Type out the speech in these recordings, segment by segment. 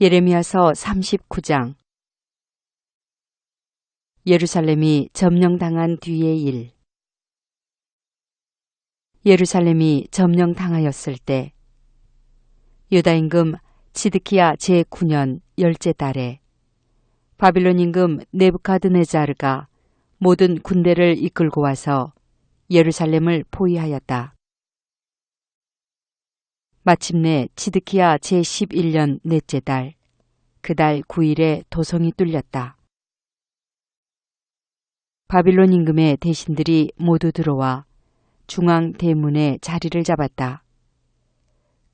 예레미야서 39장 예루살렘이 점령당한 뒤의 일 예루살렘이 점령당하였을 때 유다 임금 치드키야 제9년 열째 달에 바빌론 임금 네부카드네자르가 모든 군대를 이끌고 와서 예루살렘을 포위하였다. 마침내 치드키야 제11년 넷째 달, 그 달 9일에 도성이 뚫렸다. 바빌론 임금의 대신들이 모두 들어와 중앙 대문에 자리를 잡았다.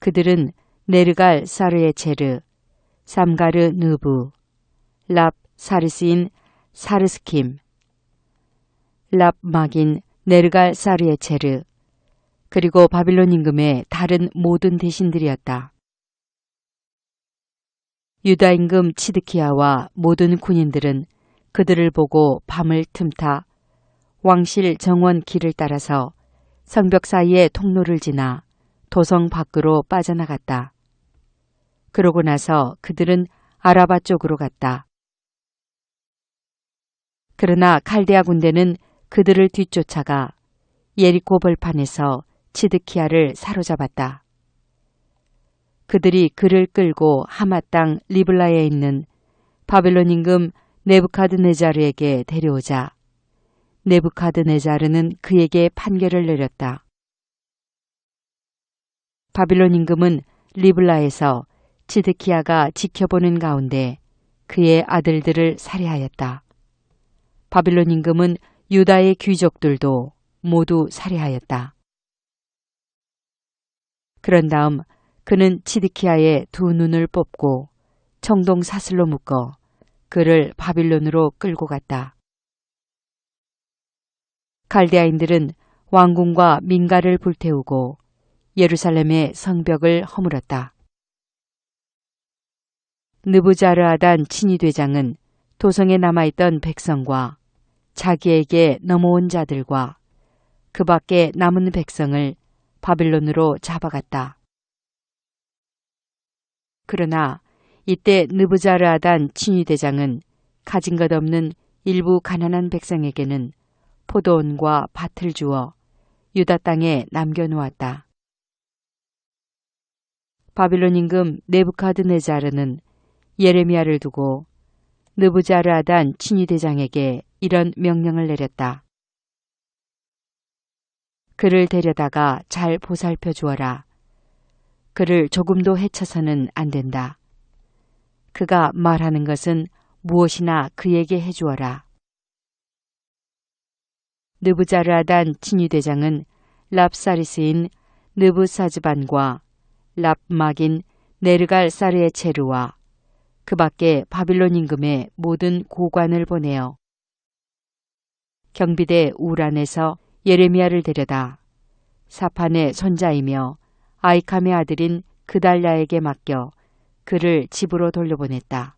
그들은 네르갈 사르의 체르, 삼가르 느부, 랍 사르스인 사르스킴, 랍 막인 네르갈 사르의 체르, 그리고 바빌론 임금의 다른 모든 대신들이었다. 유다 임금 치드키야와 모든 군인들은 그들을 보고 밤을 틈타 왕실 정원 길을 따라서 성벽 사이의 통로를 지나 도성 밖으로 빠져나갔다. 그러고 나서 그들은 아라바 쪽으로 갔다. 그러나 칼데아 군대는 그들을 뒤쫓아가 예리코 벌판에서 치드키아를 사로잡았다. 그들이 그를 끌고 하마 땅 리블라에 있는 바벨론 임금 네부카드네자르에게 데려오자 네부카드네자르는 그에게 판결을 내렸다. 바빌론 임금은 리블라에서 치드키아가 지켜보는 가운데 그의 아들들을 살해하였다. 바빌론 임금은 유다의 귀족들도 모두 살해하였다. 그런 다음 그는 치드키아의 두 눈을 뽑고 청동 사슬로 묶어 그를 바빌론으로 끌고 갔다. 갈대아인들은 왕궁과 민가를 불태우고 예루살렘의 성벽을 허물었다. 느부자르아단 친위대장은 도성에 남아있던 백성과 자기에게 넘어온 자들과 그 밖에 남은 백성을 바빌론으로 잡아갔다. 그러나 이때 느부자르아단 친위대장은 가진 것 없는 일부 가난한 백성에게는 포도원과 밭을 주어 유다 땅에 남겨놓았다. 바빌론 임금 네부카드네자르는 예레미야를 두고 느부자르아단 친위대장에게 이런 명령을 내렸다. 그를 데려다가 잘 보살펴 주어라. 그를 조금도 해쳐서는 안 된다. 그가 말하는 것은 무엇이나 그에게 해주어라. 느부자르아단 친위대장은 랍사리스인 느부사즈반과 랍막인 네르갈 사르의 체르와 그 밖에 바빌론 임금의 모든 고관을 보내어 경비대 우란에서 예레미야를 데려다 사판의 손자이며 아이캄의 아들인 그달랴에게 맡겨 그를 집으로 돌려보냈다.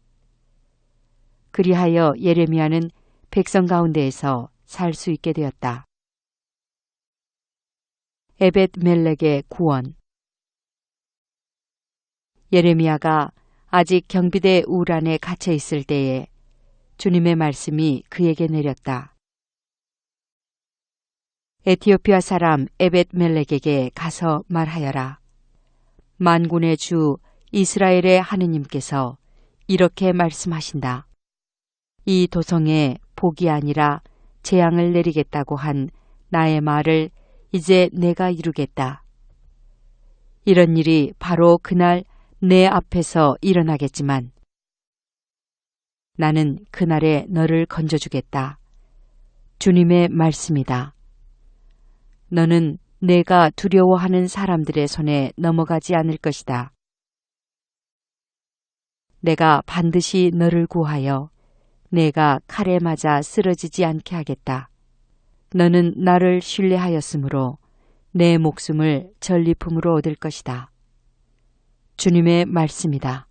그리하여 예레미야는 백성 가운데에서 살 수 있게 되었다. 에벳 멜렉의 구원 예레미야가 아직 경비대 우란에 갇혀 있을 때에 주님의 말씀이 그에게 내렸다. 에티오피아 사람 에벳 멜렉에게 가서 말하여라. 만군의 주 이스라엘의 하느님께서 이렇게 말씀하신다. 이 도성에 복이 아니라 재앙을 내리겠다고 한 나의 말을 이제 내가 이루겠다. 이런 일이 바로 그날 내 앞에서 일어나겠지만 나는 그날에 너를 건져주겠다. 주님의 말씀이다. 너는 내가 두려워하는 사람들의 손에 넘어가지 않을 것이다. 내가 반드시 너를 구하여 내가 칼에 맞아 쓰러지지 않게 하겠다. 너는 나를 신뢰하였으므로 내 목숨을 전리품으로 얻을 것이다. 주님의 말씀이다.